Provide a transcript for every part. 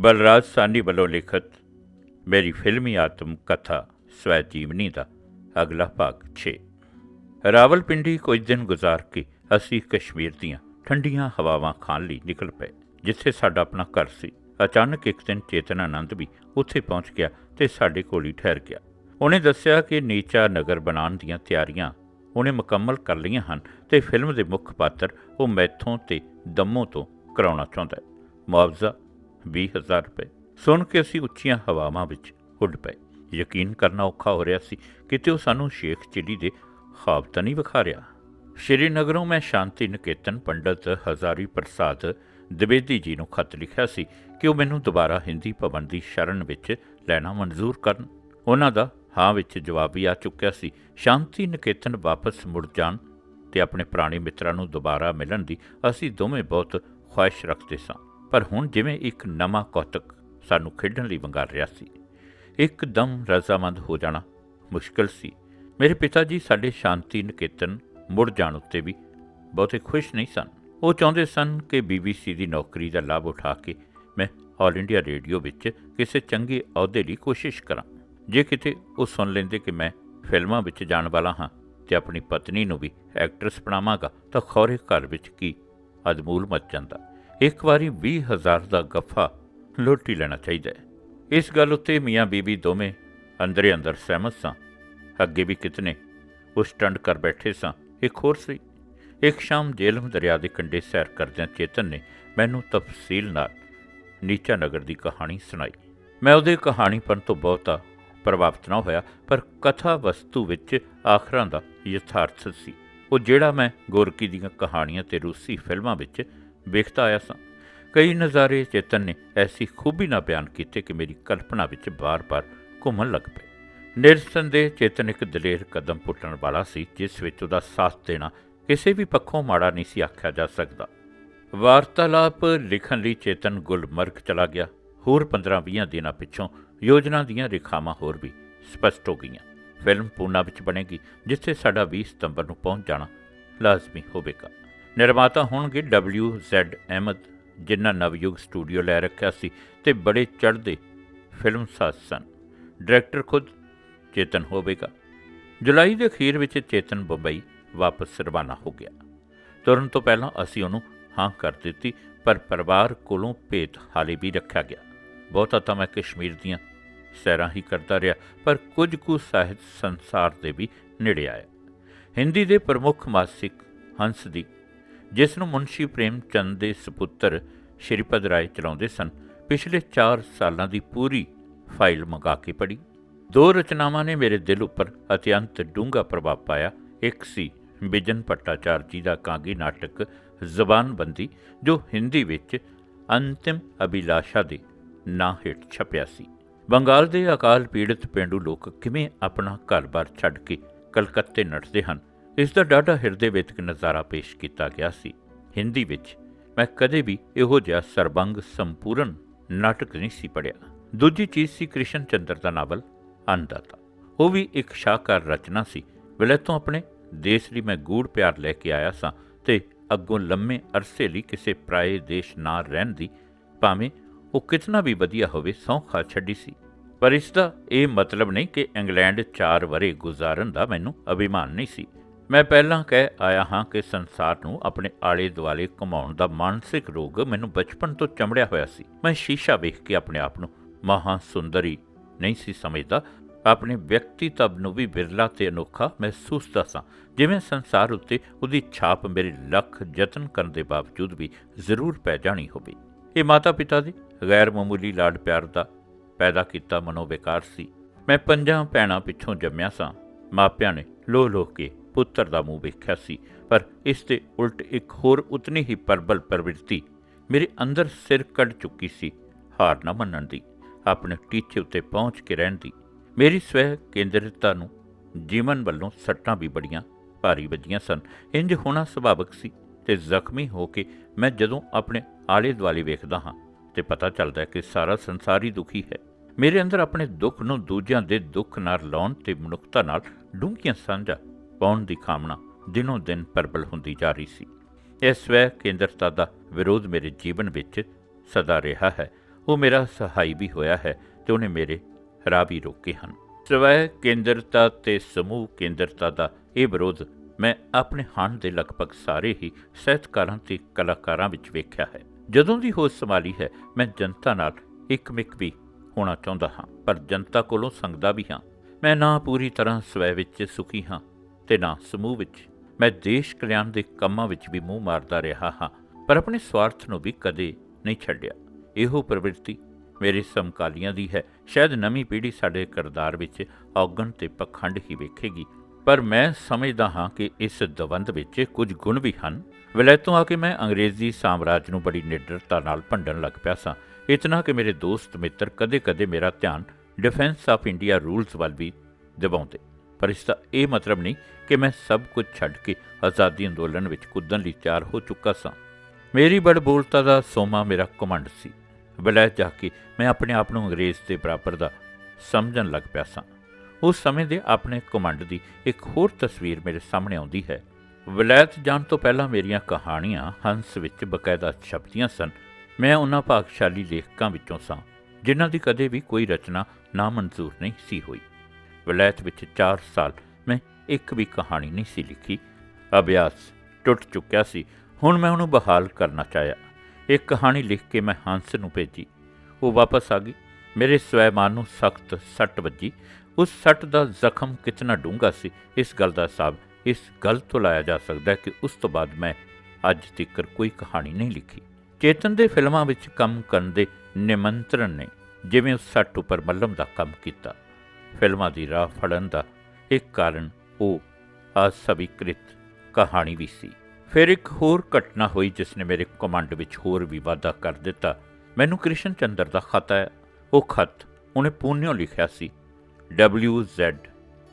ਬਲਰਾਜ ਸਾਨੀ ਵੱਲੋਂ ਲਿਖਤ ਮੇਰੀ ਫਿਲਮੀ ਆਤਮ ਕਥਾ ਸਵੈ ਜੀਵਨੀ ਦਾ ਅਗਲਾ ਭਾਗ 6 ਰਾਵਲਪਿੰਡੀ ਕੁਝ ਦਿਨ ਗੁਜ਼ਾਰ ਕੇ ਅਸੀਂ ਕਸ਼ਮੀਰ ਦੀਆਂ ਠੰਡੀਆਂ ਹਵਾਵਾਂ ਖਾਣ ਲਈ ਨਿਕਲ ਪਏ, ਜਿੱਥੇ ਸਾਡਾ ਆਪਣਾ ਘਰ ਸੀ। ਅਚਾਨਕ ਇੱਕ ਦਿਨ ਚੇਤਨ ਆਨੰਦ ਵੀ ਉੱਥੇ ਪਹੁੰਚ ਗਿਆ ਤੇ ਸਾਡੇ ਕੋਲ ਹੀ ਠਹਿਰ ਗਿਆ। ਉਹਨੇ ਦੱਸਿਆ ਕਿ ਨੀਚਾ ਨਗਰ ਬਣਾਉਣ ਦੀਆਂ ਤਿਆਰੀਆਂ ਉਹਨੇ ਮੁਕੰਮਲ ਕਰ ਲਈਆਂ ਹਨ ਤੇ ਫਿਲਮ ਦੇ ਮੁੱਖ ਪਾਤਰ ਉਹ ਮੈਥੋਂ ਤੇ ਦਮੋਂ ਤੋਂ ਕਰਾਉਣਾ ਚਾਹੁੰਦਾ ਹੈ। ਮੁਆਵਜ਼ਾ 20000 ਰੁਪਏ। ਸੁਣ ਕੇ ਅਸੀਂ ਉੱਚੀਆਂ ਹਵਾਵਾਂ ਵਿੱਚ ਉੱਡ ਪਏ। ਯਕੀਨ ਕਰਨਾ ਔਖਾ ਹੋ ਰਿਹਾ ਸੀ ਕਿਤੇ ਉਹ ਸਾਨੂੰ ਸ਼ੇਖ ਚਿੜੀ ਦੇ ਖਾਬ ਤਾਂ ਨਹੀਂ ਵਿਖਾ ਰਿਹਾ। ਸ਼੍ਰੀਨਗਰੋਂ ਮੈਂ ਸ਼ਾਂਤੀ ਨਿਕੇਤਨ ਪੰਡਤ ਹਜ਼ਾਰੀ ਪ੍ਰਸਾਦ ਦਵੇਦੀ ਜੀ ਨੂੰ ਖਤ ਲਿਖਿਆ ਸੀ ਕਿ ਉਹ ਮੈਨੂੰ ਦੁਬਾਰਾ ਹਿੰਦੀ ਭਵਨ ਦੀ ਸ਼ਰਨ ਵਿੱਚ ਲੈਣਾ ਮਨਜ਼ੂਰ ਕਰਨ। ਉਹਨਾਂ ਦਾ ਹਾਂ ਵਿੱਚ ਜਵਾਬ ਵੀ ਆ ਚੁੱਕਿਆ ਸੀ। ਸ਼ਾਂਤੀ ਨਿਕੇਤਨ ਵਾਪਸ ਮੁੜ ਜਾਣ ਤੇ ਆਪਣੇ ਪੁਰਾਣੇ ਮਿੱਤਰਾਂ ਨੂੰ ਦੁਬਾਰਾ ਮਿਲਣ ਦੀ ਅਸੀਂ ਦੋਵੇਂ ਬਹੁਤ ਖੁਆਇਸ਼ ਰੱਖਦੇ ਸਾਂ। ਪਰ ਹੁਣ ਜਿਵੇਂ ਇੱਕ ਨਵਾਂ ਕੌਤਕ ਸਾਨੂੰ ਖੇਡਣ ਲਈ ਵੰਗਾਰ ਰਿਹਾ ਸੀ, ਇੱਕਦਮ ਰਜ਼ਾਮੰਦ ਹੋ ਜਾਣਾ ਮੁਸ਼ਕਲ ਸੀ। ਮੇਰੇ ਪਿਤਾ ਜੀ ਸਾਡੇ ਸ਼ਾਂਤੀ ਨਿਕੇਤਨ ਮੁੜ ਜਾਣ ਉੱਤੇ ਵੀ ਬਹੁਤੇ ਖੁਸ਼ ਨਹੀਂ ਸਨ। ਉਹ ਚਾਹੁੰਦੇ ਸਨ ਕਿ ਬੀਬੀਸੀ ਦੀ ਨੌਕਰੀ ਦਾ ਲਾਭ ਉਠਾ ਕੇ ਮੈਂ ਆਲ ਇੰਡੀਆ ਰੇਡੀਓ ਵਿੱਚ ਕਿਸੇ ਚੰਗੇ ਅਹੁਦੇ ਲਈ ਕੋਸ਼ਿਸ਼ ਕਰਾਂ। ਜੇ ਕਿਤੇ ਉਹ ਸੁਣ ਲੈਂਦੇ ਕਿ ਮੈਂ ਫਿਲਮਾਂ ਵਿੱਚ ਜਾਣ ਵਾਲਾ ਹਾਂ ਤੇ ਆਪਣੀ ਪਤਨੀ ਨੂੰ ਵੀ ਐਕਟਰੈਸ ਬਣਾਵਾਂਗਾ ਤਾਂ ਖੌਰੇ ਘਰ ਵਿੱਚ ਕੀ ਅਦਮੂਲ ਮਚ ਜਾਂਦਾ। ਇੱਕ ਵਾਰੀ 20000 ਦਾ ਗੱਫਾ ਲੁੱਟ ਲੈਣਾ ਚਾਹੀਦਾ ਹੈ। ਇਸ ਗੱਲ ਉੱਤੇ ਮੀਆਂ ਬੀਬੀ ਦੋਵੇਂ ਅੰਦਰੇ ਅੰਦਰ ਸਹਿਮਤ ਸਾਂ। ਅੱਗੇ ਵੀ ਕਿਤਨੇ ਉਸ ਟੰਡ ਕਰ ਬੈਠੇ ਸਾਂ। ਇੱਕ ਹੋਰ ਸੀ। ਇੱਕ ਸ਼ਾਮ ਜੇਲਮ ਦਰਿਆ ਦੇ ਕੰਢੇ ਸੈਰ ਕਰਦਿਆਂ ਚੇਤਨ ਨੇ ਮੈਨੂੰ ਤਫਸੀਲ ਨਾਲ ਨੀਚਾ ਨਗਰ ਦੀ ਕਹਾਣੀ ਸੁਣਾਈ। ਮੈਂ ਉਹਦੇ ਕਹਾਣੀ ਪੜ੍ਹਨ ਤੋਂ ਬਹੁਤਾ ਪ੍ਰਭਾਵਿਤ ਨਾ ਹੋਇਆ, ਪਰ ਕਥਾ ਵਸਤੂ ਵਿੱਚ ਆਖਰਾਂ ਦਾ ਯਥਾਰਥ ਸੀ। ਉਹ ਜਿਹੜਾ ਮੈਂ ਗੋਰਕੀ ਦੀਆਂ ਕਹਾਣੀਆਂ ਤੇ ਰੂਸੀ ਫਿਲਮਾਂ ਵਿੱਚ ਵੇਖਦਾ ਆਇਆ ਸਾਂ। ਕਈ ਨਜ਼ਾਰੇ ਚੇਤਨ ਨੇ ਐਸੀ ਖੂਬੀ ਨਾਲ ਬਿਆਨ ਕੀਤੇ ਕਿ ਮੇਰੀ ਕਲਪਨਾ ਵਿੱਚ ਬਾਰ-ਬਾਰ ਘੁੰਮਣ ਲੱਗ ਪਏ ਨਿਰਸੰਦੇਹ ਚੇਤਨ ਇੱਕ ਦਲੇਰ ਕਦਮ ਪੁੱਟਣ ਵਾਲਾ ਸੀ, ਜਿਸ ਵਿੱਚ ਉਹਦਾ ਸਾਥ ਦੇਣਾ ਕਿਸੇ ਵੀ ਪੱਖੋਂ ਮਾੜਾ ਨਹੀਂ ਸੀ ਆਖਿਆ ਜਾ ਸਕਦਾ। ਵਾਰਤਾਲਾਪ ਲਿਖਣ ਲਈ ਚੇਤਨ ਗੁਲਮਰਗ ਚਲਾ ਗਿਆ। ਹੋਰ 15-20 ਦਿਨਾਂ ਪਿੱਛੋਂ ਯੋਜਨਾ ਦੀਆਂ ਰੇਖਾਵਾਂ ਹੋਰ ਵੀ ਸਪਸ਼ਟ ਹੋ ਗਈਆਂ। ਫਿਲਮ ਪੂਨਾ ਵਿੱਚ ਬਣੇਗੀ, ਜਿੱਥੇ ਸਾਡਾ 20 ਸਤੰਬਰ ਨੂੰ ਪਹੁੰਚ ਜਾਣਾ ਲਾਜ਼ਮੀ ਹੋਵੇਗਾ। ਨਿਰਮਾਤਾ ਹੋਣਗੇ WZ ਅਹਿਮਦ ਜਿਨ੍ਹਾਂ ਨਵਯੁਗ ਸਟੂਡੀਓ ਲੈ ਰੱਖਿਆ ਸੀ ਤੇ ਬੜੇ ਚੜ੍ਹਦੇ ਫਿਲਮ ਸਾਜ਼ ਸਨ। ਡਾਇਰੈਕਟਰ ਖੁਦ ਚੇਤਨ ਹੋਵੇਗਾ। ਜੁਲਾਈ ਦੇ ਅਖੀਰ ਵਿੱਚ ਚੇਤਨ ਬੰਬਈ ਵਾਪਸ ਰਵਾਨਾ ਹੋ ਗਿਆ। ਤੁਰਨ ਤੋਂ ਪਹਿਲਾਂ ਅਸੀਂ ਉਹਨੂੰ ਹਾਂ ਕਰ ਦਿੱਤੀ, ਪਰ ਪਰਿਵਾਰ ਕੋਲੋਂ ਭੇਤ ਹਾਲੇ ਵੀ ਰੱਖਿਆ ਗਿਆ। ਬਹੁਤਾ ਤਾਂ ਮੈਂ ਕਸ਼ਮੀਰ ਦੀਆਂ ਸੈਰਾਂ ਹੀ ਕਰਦਾ ਰਿਹਾ, ਪਰ ਕੁਝ ਕੁ ਸਾਹਿਤ ਸੰਸਾਰ ਦੇ ਵੀ ਨੇੜੇ ਆਇਆ। ਹਿੰਦੀ ਦੇ ਪ੍ਰਮੁੱਖ ਮਾਸਿਕ ਹੰਸ ਦੀ ਜਿਸ ਨੂੰ ਮੁਨਸ਼ੀ ਪ੍ਰੇਮ ਚੰਦ ਦੇ ਸੁਪੁੱਤਰ ਸ਼੍ਰੀਪਦ ਰਾਏ ਚਲਾਉਂਦੇ ਸਨ, ਪਿਛਲੇ 4 ਸਾਲਾਂ ਦੀ ਪੂਰੀ ਫਾਈਲ ਮੰਗਾ ਕੇ ਪੜ੍ਹੀ। ਦੋ ਰਚਨਾਵਾਂ ਨੇ ਮੇਰੇ ਦਿਲ ਉੱਪਰ ਅਤਿਅੰਤ ਡੂੰਘਾ ਪ੍ਰਭਾਵ ਪਾਇਆ। ਇੱਕ ਸੀ ਬਿਜਨ ਪੱਟਾਚਾਰ ਜੀ ਦਾ ਕਾਂਗੀ ਨਾਟਕ ਜ਼ਬਾਨਬੰਦੀ, ਜੋ ਹਿੰਦੀ ਵਿੱਚ ਅੰਤਿਮ ਅਭਿਲਾਸ਼ਾ ਦੇ ਨਾਂ ਹੇਠ ਛਪਿਆ ਸੀ। ਬੰਗਾਲ ਦੇ ਅਕਾਲ ਪੀੜਤ ਪਿੰਡੂ ਲੋਕ ਕਿਵੇਂ ਆਪਣਾ ਘਰ-ਬਾਰ ਛੱਡ ਕੇ ਕਲਕੱਤੇ ਨੱਠਦੇ ਹਨ? ਇਸ ਦਾ ਡਾਢਾ ਹਿਰਦੇ ਵਿੱਚ ਨਜ਼ਾਰਾ ਪੇਸ਼ ਕੀਤਾ ਗਿਆ ਸੀ। ਹਿੰਦੀ ਵਿੱਚ, ਮੈਂ ਕਦੇ ਵੀ ਇਹੋ ਜਿਹਾ ਸਰਬੰਗ ਸੰਪੂਰਨ ਨਾਟਕ ਨਹੀਂ ਸੀ ਪੜਿਆ ਦੂਜੀ ਚੀਜ਼ ਸੀ ਕ੍ਰਿਸ਼ਨ ਚੰਦਰ ਦਾ ਨਾਵਲ, ਅੰਨਦਾਤਾ। ਉਹ ਵੀ ਇੱਕ ਸ਼ਾਹਕਾਰ ਰਚਨਾ ਸੀ। ਵਿਲੇ ਤੋਂ ਆਪਣੇ ਦੇਸ਼ ਲਈ ਮੈਂ ਗੂੜ ਪਿਆਰ ਲੈ ਕੇ ਆਇਆ ਸਾਂ ਤੇ ਅੱਗੋਂ ਲੰਮੇ ਅਰਸੇ ਲਈ ਕਿਸੇ ਪ੍ਰਾਏ ਦੇਸ਼ ਨਾ ਰਹਿਣ ਦੀ, ਭਾਵੇਂ ਉਹ ਕਿਤਨਾ ਵੀ ਵਧੀਆ ਹੋਵੇ, ਸੌਖਾ ਛੱਡੀ ਸੀ। ਪਰ ਇਸ ਦਾ ਇਹ ਮਤਲਬ ਨਹੀਂ ਕਿ ਇੰਗਲੈਂਡ 4 ਵਰੇ ਗੁਜ਼ਾਰਨ ਦਾ ਮੈਨੂੰ ਅਭਿਮਾਨ ਨਹੀਂ ਸੀ। ਮੈਂ ਪਹਿਲਾਂ ਕਹਿ ਆਇਆ ਹਾਂ ਕਿ ਸੰਸਾਰ ਨੂੰ ਆਪਣੇ ਆਲੇ ਦੁਆਲੇ ਘੁਮਾਉਣ ਦਾ ਮਾਨਸਿਕ ਰੋਗ ਮੈਨੂੰ ਬਚਪਨ ਤੋਂ ਚਮੜਿਆ ਹੋਇਆ ਸੀ। ਮੈਂ ਸ਼ੀਸ਼ਾ ਵੇਖ ਕੇ ਆਪਣੇ ਆਪ ਨੂੰ ਮਹਾ ਸੁੰਦਰੀ ਨਹੀਂ ਸੀ ਸਮਝਦਾ। ਆਪਣੇ ਵਿਅਕਤੀਤਵ ਨੂੰ ਵੀ ਬਿਰਲਾ ਤੇ ਅਨੋਖਾ ਮਹਿਸੂਸਦਾ ਸਾਂ। ਜਿਵੇਂ ਸੰਸਾਰ ਉੱਤੇ ਉਹਦੀ ਛਾਪ ਮੇਰੇ ਲੱਖ ਯਤਨ ਕਰਨ ਦੇ ਬਾਵਜੂਦ ਵੀ ਜ਼ਰੂਰ ਪੈ ਜਾਣੀ ਹੋਵੇ। ਇਹ ਮਾਤਾ ਪਿਤਾ ਦੀ ਗੈਰ ਮਾਮੂਲੀ ਲਾਡ ਪਿਆਰ ਦਾ ਪੈਦਾ ਕੀਤਾ ਮਨੋਵਿਕਾਰ ਸੀ। ਮੈਂ ਪੰਜਾਂ ਭੈਣਾਂ ਪਿੱਛੋਂ ਜੰਮਿਆ ਸਾਂ। ਮਾਪਿਆਂ ਨੇ ਲੋ ਲੋ ਕੇ ਪੁੱਤਰ ਦਾ ਮੂੰਹ ਵੇਖਿਆ ਸੀ, ਪਰ ਇਸ ਦੇ ਉਲਟ ਇੱਕ ਹੋਰ ਉਤਨੀ ਹੀ ਪਰਬਲ ਪ੍ਰਵਿਰਤੀ ਮੇਰੇ ਅੰਦਰ ਸਿਰ ਕੱਢ ਚੁੱਕੀ ਸੀ, ਹਾਰ ਨਾ ਮੰਨਣ ਦੀ, ਆਪਣੇ ਟੀਚੇ ਉੱਤੇ ਪਹੁੰਚ ਕੇ ਰਹਿਣ ਦੀ। ਮੇਰੀ ਸਵੈ ਕੇਂਦਰਤਾ ਨੂੰ ਜੀਵਨ ਵੱਲੋਂ ਸੱਟਾਂ ਵੀ ਬੜੀਆਂ ਭਾਰੀ ਵੱਜੀਆਂ ਸਨ। ਇੰਜ ਹੋਣਾ ਸੁਭਾਵਕ ਸੀ ਤੇ ਜ਼ਖਮੀ ਹੋ ਕੇ ਮੈਂ ਜਦੋਂ ਆਪਣੇ ਆਲੇ ਦੁਆਲੇ ਵੇਖਦਾ ਹਾਂ ਤੇ ਪਤਾ ਚੱਲਦਾ ਹੈ ਕਿ ਸਾਰਾ ਸੰਸਾਰ ਹੀ ਦੁਖੀ ਹੈ। ਮੇਰੇ ਅੰਦਰ ਆਪਣੇ ਦੁੱਖ ਨੂੰ ਦੂਜਿਆਂ ਦੇ ਦੁੱਖ ਨਾਲ ਲਾਉਣ ਤੇ ਮਨੁੱਖਤਾ ਨਾਲ ਡੂੰਘੀਆਂ ਸਾਂਝਾ ਪਾਉਣ ਦੀ ਕਾਮਨਾ ਦਿਨੋਂ ਦਿਨ ਪ੍ਰਬਲ ਹੁੰਦੀ ਜਾ ਰਹੀ ਸੀ। ਇਹ ਸਵੈ ਕੇਂਦਰਤਾ ਦਾ ਵਿਰੋਧ ਮੇਰੇ ਜੀਵਨ ਵਿੱਚ ਸਦਾ ਰਿਹਾ ਹੈ। ਉਹ ਮੇਰਾ ਸਹਾਈ ਵੀ ਹੋਇਆ ਹੈ ਤੇ ਉਹਨੇ ਮੇਰੇ ਰਾਹ ਵੀ ਰੋਕੇ ਹਨ। ਸਵੈ ਕੇਂਦਰਤਾ ਤੇ ਸਮੂਹ ਕੇਂਦਰਤਾ ਦਾ ਇਹ ਵਿਰੋਧ ਮੈਂ ਆਪਣੇ ਹਨ ਦੇ ਲਗਭਗ ਸਾਰੇ ਹੀ ਸਾਹਿਤਕਾਰਾਂ ਤੇ ਕਲਾਕਾਰਾਂ ਵਿੱਚ ਵੇਖਿਆ ਹੈ। ਜਦੋਂ ਦੀ ਹੋਸ਼ ਸੰਭਾਲੀ ਹੈ, ਮੈਂ ਜਨਤਾ ਨਾਲ ਇੱਕਮਿਕ ਵੀ ਹੋਣਾ ਚਾਹੁੰਦਾ ਹਾਂ, ਪਰ ਜਨਤਾ ਕੋਲੋਂ ਸੰਗਦਾ ਵੀ ਹਾਂ। ਮੈਂ ਨਾ ਪੂਰੀ ਤਰ੍ਹਾਂ ਸਵੈ ਵਿੱਚ ਸੁਖੀ ਹਾਂ। ਤੇ ਨਾ ਸਮੂਹ ਵਿੱਚ। ਮੈਂ ਦੇਸ਼ ਕਲਿਆਣ ਦੇ ਕੰਮਾਂ ਵਿੱਚ ਵੀ ਮੂੰਹ ਮਾਰਦਾ ਰਿਹਾ ਹਾਂ, ਪਰ ਆਪਣੇ ਸਵਾਰਥ ਨੂੰ ਵੀ ਕਦੇ ਨਹੀਂ ਛੱਡਿਆ। ਇਹੋ ਪ੍ਰਵਿਰਤੀ ਮੇਰੇ ਸਮਕਾਲੀਆਂ ਦੀ ਹੈ। ਸ਼ਾਇਦ ਨਵੀਂ ਪੀੜ੍ਹੀ ਸਾਡੇ ਕਿਰਦਾਰ ਵਿੱਚ ਔਗਣ ਤੇ ਪਖੰਡ ਹੀ ਵੇਖੇਗੀ। ਪਰ ਮੈਂ ਸਮਝਦਾ ਹਾਂ ਕਿ ਇਸ ਦਵੰਦ ਵਿੱਚ ਕੁਝ ਗੁਣ ਵੀ ਹਨ। ਵਿਲਾਇਤੋਂ ਆ ਕੇ ਮੈਂ ਅੰਗਰੇਜ਼ੀ ਸਾਮਰਾਜ ਨੂੰ ਬੜੀ ਨਿਡਰਤਾ ਨਾਲ ਭੰਡਣ ਲੱਗ ਪਿਆ ਸਾਂ। ਇਤਨਾ ਕਿ ਮੇਰੇ ਦੋਸਤ ਮਿੱਤਰ ਕਦੇ-ਕਦੇ ਮੇਰਾ ਧਿਆਨ ਡਿਫੈਂਸ ਆਫ ਇੰਡੀਆ ਰੂਲਸ ਵੱਲ ਵੀ ਦਿਵਾਉਂਦੇ ਪਰ ਇਸ ਦਾ ਇਹ ਮਤਲਬ ਨਹੀਂ ਕਿ ਮੈਂ ਸਭ ਕੁਝ ਛੱਡ ਕੇ ਆਜ਼ਾਦੀ ਅੰਦੋਲਨ ਵਿੱਚ ਕੁੱਦਣ ਲਈ ਤਿਆਰ ਹੋ ਚੁੱਕਾ ਸਾਂ। ਮੇਰੀ ਬੜਬੋਲਤਾ ਦਾ ਸੋਮਾ ਮੇਰਾ ਕਮਾਂਡ ਸੀ। ਵਿਲਾਇਤ ਜਾ ਕੇ ਮੈਂ ਆਪਣੇ ਆਪ ਨੂੰ ਅੰਗਰੇਜ਼ ਦੇ ਬਰਾਬਰ ਦਾ ਸਮਝਣ ਲੱਗ ਪਿਆ ਸਾਂ। ਉਸ ਸਮੇਂ ਦੇ ਆਪਣੇ ਕਮਾਂਡ ਦੀ ਇੱਕ ਹੋਰ ਤਸਵੀਰ ਮੇਰੇ ਸਾਹਮਣੇ ਆਉਂਦੀ ਹੈ। ਵਿਲਾਇਤ ਜਾਣ ਤੋਂ ਪਹਿਲਾਂ ਮੇਰੀਆਂ ਕਹਾਣੀਆਂ ਹੰਸ ਵਿੱਚ ਬਕਾਇਦਾ ਛਪਦੀਆਂ ਸਨ। ਮੈਂ ਉਹਨਾਂ ਭਾਗਸ਼ਾਲੀ ਲੇਖਕਾਂ ਵਿੱਚੋਂ ਸਾਂ, ਜਿਨ੍ਹਾਂ ਦੀ ਕਦੇ ਵੀ ਕੋਈ ਰਚਨਾ ਨਾ ਮਨਜ਼ੂਰ ਨਹੀਂ ਸੀ ਹੋਈ। ਵਲੈਤ ਵਿੱਚ 4 ਸਾਲ। ਮੈਂ ਇੱਕ ਵੀ ਕਹਾਣੀ ਨਹੀਂ ਸੀ ਲਿਖੀ। ਅਭਿਆਸ ਟੁੱਟ ਚੁੱਕਿਆ ਸੀ। ਹੁਣ ਮੈਂ ਉਹਨੂੰ ਬਹਾਲ ਕਰਨਾ ਚਾਹਿਆ। ਇੱਕ ਕਹਾਣੀ ਲਿਖ ਕੇ ਮੈਂ ਹੰਸ ਨੂੰ ਭੇਜੀ। ਉਹ ਵਾਪਸ ਆ ਗਈ। ਮੇਰੇ ਸਵੈਮਾਨ ਨੂੰ ਸਖਤ ਸੱਟ ਵੱਜੀ। ਉਸ ਸੱਟ ਦਾ ਜ਼ਖਮ ਕਿਤਨਾ ਡੂੰਘਾ ਸੀ, ਇਸ ਗੱਲ ਦਾ ਹਿਸਾਬ ਇਸ ਗੱਲ ਤੋਂ ਲਾਇਆ ਜਾ ਸਕਦਾ ਹੈ ਕਿ ਉਸ ਤੋਂ ਬਾਅਦ ਮੈਂ ਅੱਜ ਤੱਕ ਕੋਈ ਕਹਾਣੀ ਨਹੀਂ ਲਿਖੀ। ਚੇਤਨ ਦੇ ਫਿਲਮਾਂ ਵਿੱਚ ਕੰਮ ਕਰਨ ਦੇ ਨਿਮੰਤਰਣ ਨੇ ਜਿਵੇਂ ਉਸ ਸੱਟ ਉੱਪਰ ਮੱਲਮ ਦਾ ਕੰਮ ਕੀਤਾ। ਫਿਲਮਾਂ ਦੀ ਰਾਹ ਫੜਨ ਦਾ ਇੱਕ ਕਾਰਨ ਉਹ ਅਸਵੀਕ੍ਰਿਤ ਕਹਾਣੀ ਵੀ ਸੀ। ਫਿਰ ਇੱਕ ਹੋਰ ਘਟਨਾ ਹੋਈ ਜਿਸ ਨੇ ਮੇਰੇ ਕਮਾਂਡ ਵਿੱਚ ਹੋਰ ਵੀ ਵਾਧਾ ਕਰ ਦਿੱਤਾ। ਮੈਨੂੰ ਕ੍ਰਿਸ਼ਨ ਚੰਦਰ ਦਾ ਖਤ ਆਇਆ ਉਹ ਖਤ ਉਹਨੇ ਪੂਨਿਓ ਲਿਖਿਆ ਸੀ WZ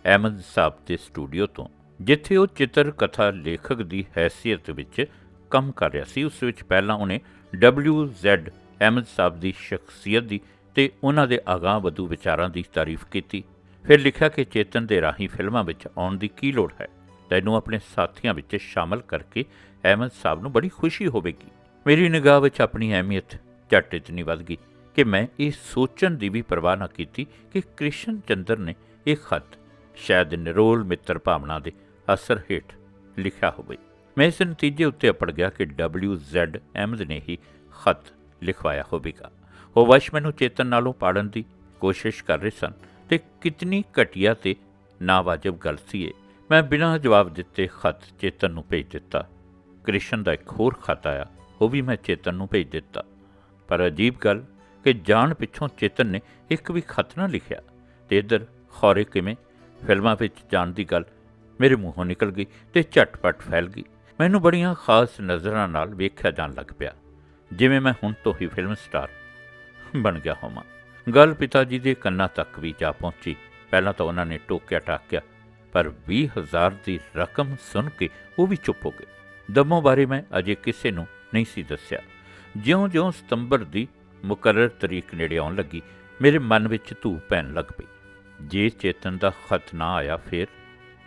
ਅਹਿਮਦ ਸਾਹਿਬ ਦੇ ਸਟੂਡੀਓ ਤੋਂ, ਜਿੱਥੇ ਉਹ ਚਿੱਤਰ ਕਥਾ ਲੇਖਕ ਦੀ ਹੈਸੀਅਤ ਵਿੱਚ ਕੰਮ ਕਰ ਰਿਹਾ ਸੀ। ਉਸ ਵਿੱਚ ਪਹਿਲਾਂ ਉਹਨੇ WZ ਅਹਿਮਦ ਸਾਹਿਬ ਦੀ ਸ਼ਖਸੀਅਤ ਦੀ ਤੇ ਉਹਨਾਂ ਦੇ ਅਗਾਂਹ ਵਧੂ ਵਿਚਾਰਾਂ ਦੀ ਤਾਰੀਫ ਕੀਤੀ। ਫਿਰ ਲਿਖਿਆ ਕਿ ਚੇਤਨ ਦੇ ਰਾਹੀਂ ਫਿਲਮਾਂ ਵਿੱਚ ਆਉਣ ਦੀ ਕੀ ਲੋੜ ਹੈ? ਤੈਨੂੰ ਆਪਣੇ ਸਾਥੀਆਂ ਵਿੱਚ ਸ਼ਾਮਲ ਕਰਕੇ ਅਹਿਮਦ ਸਾਹਿਬ ਨੂੰ ਬੜੀ ਖੁਸ਼ੀ ਹੋਵੇਗੀ। ਮੇਰੀ ਨਿਗਾਹ ਵਿੱਚ ਆਪਣੀ ਅਹਿਮੀਅਤ ਝੱਟ ਇਤਨੀ ਵੱਧ ਗਈ ਕਿ ਮੈਂ ਇਹ ਸੋਚਣ ਦੀ ਵੀ ਪਰਵਾਹ ਨਾ ਕੀਤੀ ਕਿ ਕ੍ਰਿਸ਼ਨ ਚੰਦਰ ਨੇ ਇਹ ਖਤ ਸ਼ਾਇਦ ਨਿਰੋਲ ਮਿੱਤਰ ਭਾਵਨਾ ਦੇ ਅਸਰ ਹੇਠ ਲਿਖਿਆ ਹੋਵੇ। ਮੈਂ ਇਸ ਨਤੀਜੇ ਉੱਤੇ ਅਪੜ ਗਿਆ ਕਿ WZ ਅਹਿਮਦ ਨੇ ਹੀ ਖਤ ਲਿਖਵਾਇਆ ਹੋਵੇਗਾ। ਉਹ ਵਸ਼ ਮੈਨੂੰ ਚੇਤਨ ਨਾਲੋਂ ਪਾੜਨ ਦੀ ਕੋਸ਼ਿਸ਼ ਕਰ ਰਹੇ ਸਨ ਤੇ ਕਿਤਨੀ ਘਟੀਆ ਤੇ ਨਾਵਾਜਬ ਗੱਲ ਸੀ ਇਹ। ਮੈਂ ਬਿਨਾਂ ਜਵਾਬ ਦਿੱਤੇ ਖਤ ਚੇਤਨ ਨੂੰ ਭੇਜ ਦਿੱਤਾ। ਕ੍ਰਿਸ਼ਨ ਦਾ ਇੱਕ ਹੋਰ ਖਤ ਆਇਆ, ਉਹ ਵੀ ਮੈਂ ਚੇਤਨ ਨੂੰ ਭੇਜ ਦਿੱਤਾ। ਪਰ ਅਜੀਬ ਗੱਲ ਕਿ ਜਾਣ ਪਿੱਛੋਂ ਚੇਤਨ ਨੇ ਇੱਕ ਵੀ ਖਤ ਨਾ ਲਿਖਿਆ ਤੇ ਇਧਰ ਖੌਰੇ ਕਿਵੇਂ, ਫਿਲਮਾਂ ਵਿੱਚ ਜਾਣ ਦੀ ਗੱਲ ਮੇਰੇ ਮੂੰਹੋਂ ਨਿਕਲ ਗਈ ਤੇ ਝਟਪਟ ਫੈਲ ਗਈ। ਮੈਨੂੰ ਬੜੀਆਂ ਖਾਸ ਨਜ਼ਰਾਂ ਨਾਲ ਵੇਖਿਆ ਜਾਣ ਲੱਗ ਪਿਆ, ਜਿਵੇਂ ਮੈਂ ਹੁਣ ਤੋਂ ਹੀ ਫਿਲਮ ਸਟਾਰ ਬਣ ਗਿਆ ਹੋਵਾਂ। ਗੱਲ ਪਿਤਾ ਜੀ ਦੇ ਕੰਨਾਂ ਤੱਕ ਵੀ ਜਾ ਪਹੁੰਚੀ। ਪਹਿਲਾਂ ਤਾਂ ਉਹਨਾਂ ਨੇ ਟੋਕਿਆ ਟਾਕਿਆ, ਪਰ 20000 ਦੀ ਰਕਮ ਸੁਣ ਕੇ ਉਹ ਵੀ ਚੁੱਪ ਹੋ ਗਏ। ਦਮੋਂ ਬਾਰੇ ਮੈਂ ਅਜੇ ਕਿਸੇ ਨੂੰ ਨਹੀਂ ਸੀ ਦੱਸਿਆ। ਜਿਉਂ-ਜਿਉਂ ਸਤੰਬਰ ਦੀ ਮੁਕਰਰ ਤਰੀਕ ਨੇੜੇ ਆਉਣ ਲੱਗੀ, ਮੇਰੇ ਮਨ ਵਿੱਚ ਧੂ ਪੈਣ ਲੱਗ ਪਈ। ਜੇ ਚੇਤਨ ਦਾ ਖਤ ਨਾ ਆਇਆ ਫਿਰ?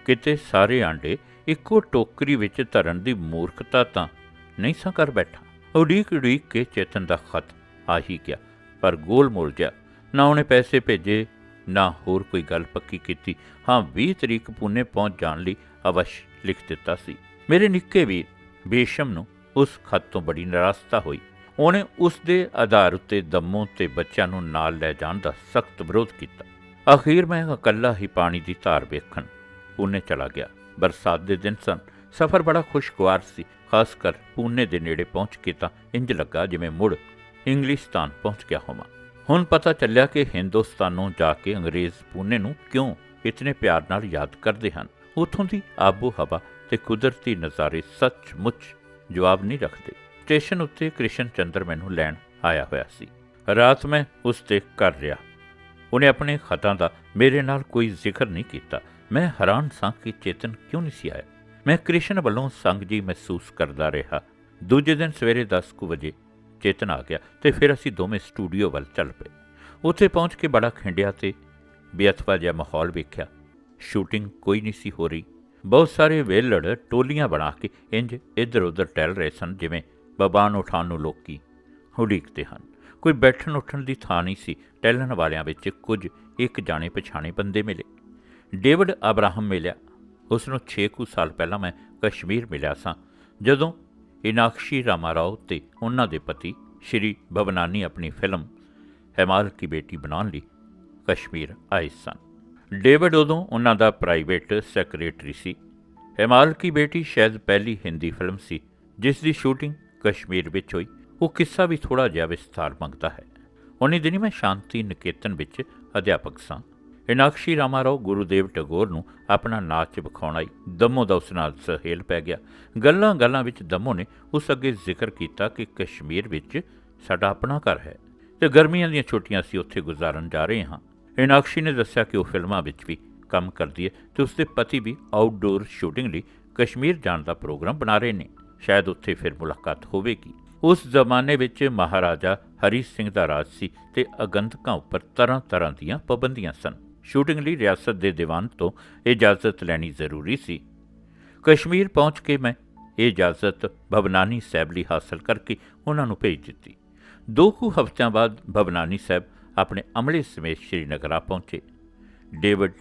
ਕਿਤੇ ਸਾਰੇ ਆਂਡੇ ਇੱਕੋ ਟੋਕਰੀ ਵਿੱਚ ਧਰਨ ਦੀ ਮੂਰਖਤਾ ਤਾਂ ਨਹੀਂ ਸਾਂ ਕਰ ਬੈਠਾ? ਉਡੀਕ ਉਡੀਕ ਕੇ ਚੇਤਨ ਦਾ ਖਤ ਆ ਹੀ ਗਿਆ। ਪਰ ਗੋਲ ਮੋਲ ਗਿਆ ਨਾ ਉਹਨੇ ਪੈਸੇ ਭੇਜੇ, ਨਾ ਹੋਰ ਕੋਈ ਗੱਲ ਪੱਕੀ ਕੀਤੀ। ਹਾਂ 20 ਤਰੀਕ ਪੂਨੇ ਪਹੁੰਚ ਜਾਣ ਲਈ ਅਵਸ਼ ਲਿਖ ਦਿੱਤਾ ਸੀ। ਮੇਰੇ ਨਿੱਕੇ ਵੀਰ ਬੇਸ਼ਮ ਨੂੰ ਉਸ ਖਤ ਤੋਂ ਬੜੀ ਨਿਰਾਸ਼ਤਾ ਹੋਈ। ਉਹਨੇ ਉਸ ਦੇ ਆਧਾਰ ਉੱਤੇ ਦਮੋਂ ਤੇ ਬੱਚਿਆਂ ਨੂੰ ਨਾਲ ਲੈ ਜਾਣ ਦਾ ਸਖਤ ਵਿਰੋਧ ਕੀਤਾ। ਅਖੀਰ ਮੈਂ ਇਕੱਲਾ ਹੀ ਪਾਣੀ ਦੀ ਧਾਰ ਵੇਖਣ ਪੂਨੇ ਚਲਾ ਗਿਆ। ਬਰਸਾਤ ਦੇ ਦਿਨ ਸਨ। ਸਫ਼ਰ ਬੜਾ ਖੁਸ਼ਗਵਾਰ ਸੀ। ਖਾਸ ਕਰ ਪੂਨੇ ਦੇ ਨੇੜੇ ਪਹੁੰਚ ਕੇ ਤਾਂ ਇੰਜ ਲੱਗਾ ਜਿਵੇਂ ਮੁੜ ਇੰਗਲਿਸਤਾਨ ਪਹੁੰਚ ਗਿਆ ਹੋਵਾਂ। ਹੁਣ ਪਤਾ ਚੱਲਿਆ ਕਿ ਹਿੰਦੁਸਤਾਨੋਂ ਜਾ ਕੇ ਅੰਗਰੇਜ਼ ਪੂਨੇ ਨੂੰ ਕਿਉਂ ਇਤਨੇ ਪਿਆਰ ਨਾਲ ਯਾਦ ਕਰਦੇ ਹਨ। ਉਥੋਂ ਦੀ ਆਬੋ ਹਵਾ ਤੇ ਕੁਦਰਤੀ ਨਜ਼ਾਰੇ ਸੱਚਮੁੱਚ ਜਵਾਬ ਨਹੀਂ ਰੱਖਦੇ। ਸਟੇਸ਼ਨ ਉੱਤੇ ਕ੍ਰਿਸ਼ਨ ਚੰਦਰ ਮੈਨੂੰ ਲੈਣ ਆਇਆ ਹੋਇਆ ਸੀ। ਰਾਤ ਮੈਂ ਉਸ ਤੇ ਕਰ ਰਿਹਾ। ਉਹਨੇ ਆਪਣੇ ਖਤਾਂ ਦਾ ਮੇਰੇ ਨਾਲ ਕੋਈ ਜ਼ਿਕਰ ਨਹੀਂ ਕੀਤਾ। ਮੈਂ ਹੈਰਾਨ ਸਾਂ ਕਿ ਚੇਤਨ ਕਿਉਂ ਨਹੀਂ ਸੀ ਆਇਆ। ਮੈਂ ਕ੍ਰਿਸ਼ਨ ਵੱਲੋਂ ਸੰਗ ਜੀ ਮਹਿਸੂਸ ਕਰਦਾ ਰਿਹਾ। ਦੂਜੇ ਦਿਨ ਸਵੇਰੇ 10 ਕੁ ਵਜੇ ਚੇਤਨ ਆ ਗਿਆ ਤੇ ਫਿਰ ਅਸੀਂ ਦੋਵੇਂ ਸਟੂਡੀਓ ਵੱਲ ਚੱਲ ਪਏ। ਉੱਥੇ ਪਹੁੰਚ ਕੇ ਬੜਾ ਖਿੰਡਿਆ ਤੇ ਬੇਅਥਵਾ ਜਿਹਾ ਮਾਹੌਲ ਵੇਖਿਆ। ਸ਼ੂਟਿੰਗ ਕੋਈ ਨਹੀਂ ਸੀ ਹੋ ਰਹੀ। ਬਹੁਤ ਸਾਰੇ ਵੇਲੜ ਟੋਲੀਆਂ ਬਣਾ ਕੇ ਇੰਜ ਇੱਧਰ ਉੱਧਰ ਟਹਿਲ ਰਹੇ ਸਨ, ਜਿਵੇਂ ਬਬਾਨ ਉਠਾਉਣ ਨੂੰ ਲੋਕੀ ਉਡੀਕਦੇ ਹਨ। ਕੋਈ ਬੈਠਣ ਉੱਠਣ ਦੀ ਥਾਂ ਨਹੀਂ ਸੀ। ਟਹਿਲਣ ਵਾਲਿਆਂ ਵਿੱਚ ਕੁਝ ਇੱਕ ਜਾਣੇ ਪਛਾਣੇ ਬੰਦੇ ਮਿਲੇ। ਡੇਵਿਡ ਅਬਰਾਹਮ ਮਿਲਿਆ। ਉਸ ਨੂੰ 6 ਕੁ ਸਾਲ ਪਹਿਲਾਂ ਮੈਂ ਕਸ਼ਮੀਰ ਮਿਲਿਆ ਸਾਂ। ਜਦੋਂ ਇਨਾਕਸ਼ੀ ਰਾਮਾਰਾਓ ਤੇ ਉਹਨਾਂ ਦੇ ਪਤੀ ਸ਼੍ਰੀ ਭਵਨਾਨੀ ਆਪਣੀ ਫਿਲਮ ਹਿਮਾਲ ਕੀ ਬੇਟੀ ਬਣਾਉਣ ਲਈ ਕਸ਼ਮੀਰ ਆਏ ਸਨ। ਡੇਵਿਡ ਉਦੋਂ ਉਹਨਾਂ ਦਾ ਪ੍ਰਾਈਵੇਟ ਸੈਕਟਰੀ ਸੀ। ਹਿਮਾਲ ਕੀ ਬੇਟੀ ਸ਼ਾਇਦ ਪਹਿਲੀ ਹਿੰਦੀ ਫਿਲਮ ਸੀ, ਜਿਸ ਦੀ ਸ਼ੂਟਿੰਗ ਕਸ਼ਮੀਰ ਵਿੱਚ ਹੋਈ। ਉਹ ਕਿੱਸਾ ਵੀ ਥੋੜਾ ਜਿਹਾ ਵਿਸਥਾਰ ਮੰਗਦਾ ਹੈ। ਉਹਨੇ ਦਿਨੀ ਮੈਂ ਸ਼ਾਂਤੀ ਨਿਕੇਤਨ ਵਿੱਚ ਅਧਿਆਪਕ ਸਾਂ। ਇਨਾਕਸ਼ੀ ਰਾਮਾਰਾਓ ਗੁਰੂਦੇਵ ਟੈਗੋਰ ਨੂੰ ਆਪਣਾ ਨਾਚ ਵਿਖਾਉਣ ਆਈ। ਦਮੋ ਦਾ ਉਸ ਨਾਲ ਸਹੇਲ ਪੈ ਗਿਆ। ਗੱਲਾਂ ਗੱਲਾਂ ਵਿੱਚ ਦਮੋ ਨੇ ਉਸ ਅੱਗੇ ਜ਼ਿਕਰ ਕੀਤਾ ਕਿ ਕਸ਼ਮੀਰ ਵਿੱਚ ਸਾਡਾ ਆਪਣਾ ਘਰ ਹੈ ਤੇ ਗਰਮੀਆਂ ਦੀਆਂ ਛੁੱਟੀਆਂ ਅਸੀਂ ਉੱਥੇ ਗੁਜ਼ਾਰਨ ਜਾ ਰਹੇ ਹਾਂ। ਇਨਾਕਸ਼ੀ ਨੇ ਦੱਸਿਆ ਕਿ ਉਹ ਫਿਲਮਾਂ ਵਿੱਚ ਵੀ ਕੰਮ ਕਰਦੀ ਹੈ ਤੇ ਉਸਦੇ ਪਤੀ ਵੀ ਆਊਟਡੋਰ ਸ਼ੂਟਿੰਗ ਲਈ ਕਸ਼ਮੀਰ ਜਾਣ ਦਾ ਪ੍ਰੋਗਰਾਮ ਬਣਾ ਰਹੇ ਨੇ। ਸ਼ਾਇਦ ਉੱਥੇ ਫਿਰ ਮੁਲਾਕਾਤ ਹੋਵੇਗੀ। ਉਸ ਜ਼ਮਾਨੇ ਵਿੱਚ ਮਹਾਰਾਜਾ ਹਰੀ ਸਿੰਘ ਦਾ ਰਾਜ ਸੀ ਤੇ ਅਗੰਤਕਾਂ ਉੱਪਰ ਤਰ੍ਹਾਂ ਤਰ੍ਹਾਂ ਦੀਆਂ ਪਾਬੰਦੀਆਂ ਸਨ। ਸ਼ੂਟਿੰਗ ਲਈ ਰਿਆਸਤ ਦੇ ਦੀਵਾਨ ਤੋਂ ਇਜਾਜ਼ਤ ਲੈਣੀ ਜ਼ਰੂਰੀ ਸੀ। ਕਸ਼ਮੀਰ ਪਹੁੰਚ ਕੇ ਮੈਂ ਇਹ ਇਜਾਜ਼ਤ ਭਵਨਾਨੀ ਸਾਹਿਬ ਲਈ ਹਾਸਲ ਕਰਕੇ ਉਹਨਾਂ ਨੂੰ ਭੇਜ ਦਿੱਤੀ। ਦੋ ਕੁ ਹਫ਼ਤਿਆਂ ਬਾਅਦ ਭਵਨਾਨੀ ਸਾਹਿਬ ਆਪਣੇ ਅਮਲੇ ਸਮੇਤ ਸ਼੍ਰੀਨਗਰ ਆ ਪਹੁੰਚੇ। ਡੇਵਿਡ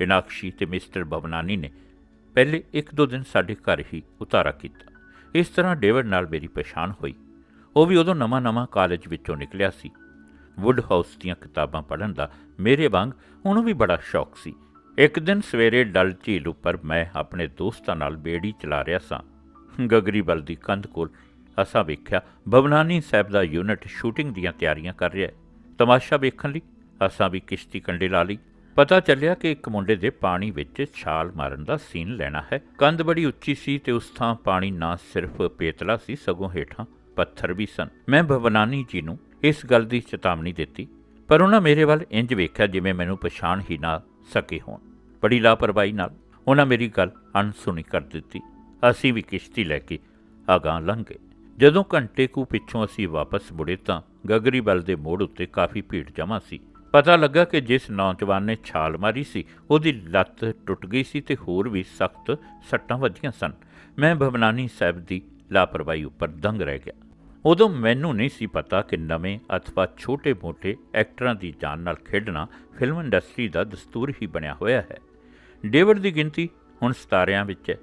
ਇਨਾਕਸ਼ੀ ਤੇ ਮਿਸਟਰ ਭਵਨਾਨੀ ਨੇ ਪਹਿਲੇ ਇੱਕ ਦੋ ਦਿਨ ਸਾਡੇ ਘਰ ਹੀ ਉਤਾਰਾ ਕੀਤਾ। ਇਸ ਤਰ੍ਹਾਂ ਡੇਵਿਡ ਨਾਲ ਮੇਰੀ ਪਛਾਣ ਹੋਈ। ਉਹ ਵੀ ਉਦੋਂ ਨਵਾਂ-ਨਵਾਂ ਕਾਲਜ ਵਿੱਚੋਂ ਨਿਕਲਿਆ ਸੀ। ਵੁੱਡ ਹਾਊਸ ਦੀਆਂ ਕਿਤਾਬਾਂ ਪੜ੍ਹਨ ਦਾ ਮੇਰੇ ਵਾਂਗ ਉਹਨੂੰ ਵੀ ਬੜਾ ਸ਼ੌਕ ਸੀ। ਇੱਕ ਦਿਨ ਸਵੇਰੇ ਡਲ ਝੀਲ ਉੱਪਰ ਮੈਂ ਆਪਣੇ ਦੋਸਤਾਂ ਨਾਲ ਬੇੜੀ ਚਲਾ ਰਿਹਾ ਸਾਂ। ਗਗਰੀਬਲ ਦੀ ਕੰਧ ਕੋਲ ਅਸਾਂ ਵੇਖਿਆ ਭਵਨਾਨੀ ਸਾਹਿਬ ਦਾ ਯੂਨਿਟ ਸ਼ੂਟਿੰਗ ਦੀਆਂ ਤਿਆਰੀਆਂ ਕਰ ਰਿਹਾ ਹੈ। ਤਮਾਸ਼ਾ ਵੇਖਣ ਲਈ ਅਸਾਂ ਵੀ ਕਿਸ਼ਤੀ ਕੰਢੇ ਲਾ ਲਈ। ਪਤਾ ਚੱਲਿਆ ਕਿ ਇੱਕ ਮੁੰਡੇ ਦੇ ਪਾਣੀ ਵਿੱਚ ਛਾਲ ਮਾਰਨ ਦਾ ਸੀਨ ਲੈਣਾ ਹੈ। ਕੰਧ ਬੜੀ ਉੱਚੀ ਸੀ ਤੇ ਉਸ ਥਾਂ ਪਾਣੀ ਨਾ ਸਿਰਫ ਪੇਤਲਾ ਸੀ, ਸਗੋਂ ਹੇਠਾਂ ਪੱਥਰ ਵੀ ਸਨ। ਮੈਂ ਭਵਨਾਨੀ ਜੀ ਨੂੰ ਇਸ ਗੱਲ ਦੀ ਚੇਤਾਵਨੀ ਦਿੱਤੀ, ਪਰ ਉਹਨਾਂ ਮੇਰੇ ਵੱਲ ਇੰਜ ਵੇਖਿਆ ਜਿਵੇਂ ਮੈਨੂੰ ਪਛਾਣ ਹੀ ਨਾ ਸਕੇ ਹੋਣ। ਬੜੀ ਲਾਪਰਵਾਹੀ ਨਾਲ ਉਹਨਾਂ ਮੇਰੀ ਗੱਲ ਅਣਸੁਣੀ ਕਰ ਦਿੱਤੀ। ਅਸੀਂ ਵੀ ਕਿਸ਼ਤੀ ਲੈ ਕੇ ਅਗਾਂਹ ਲੰਘ ਗਏ। ਜਦੋਂ ਘੰਟੇ ਕੁ ਪਿੱਛੋਂ ਅਸੀਂ ਵਾਪਸ ਮੁੜੇ ਤਾਂ ਗਗਰੀਬਲ ਦੇ ਮੋੜ ਉੱਤੇ ਕਾਫੀ ਭੀੜ ਜਮ੍ਹਾਂ ਸੀ। ਪਤਾ ਲੱਗਾ ਕਿ ਜਿਸ ਨੌਜਵਾਨ ਨੇ ਛਾਲ ਮਾਰੀ ਸੀ, ਉਹਦੀ ਲੱਤ ਟੁੱਟ ਗਈ ਸੀ ਤੇ ਹੋਰ ਵੀ ਸਖਤ ਸੱਟਾਂ ਵੱਜੀਆਂ ਸਨ। ਮੈਂ ਭਵਨਾਨੀ ਸਾਹਿਬ ਦੀ ਲਾਪਰਵਾਹੀ ਉੱਪਰ ਦੰਗ ਰਹਿ ਗਿਆ। ਉਦੋਂ ਮੈਨੂੰ ਨਹੀਂ ਸੀ ਪਤਾ ਕਿ ਨਵੇਂ ਅਥਵਾ ਛੋਟੇ-ਮੋਟੇ ਐਕਟਰਾਂ ਦੀ ਜਾਨ ਨਾਲ ਖੇਡਣਾ ਫਿਲਮ ਇੰਡਸਟਰੀ ਦਾ ਦਸਤੂਰ ਹੀ ਬਣਿਆ ਹੋਇਆ ਹੈ। ਡੇਵਿਡ ਦੀ ਗਿਣਤੀ ਹੁਣ ਸਤਾਰਿਆਂ ਵਿੱਚ ਹੈ।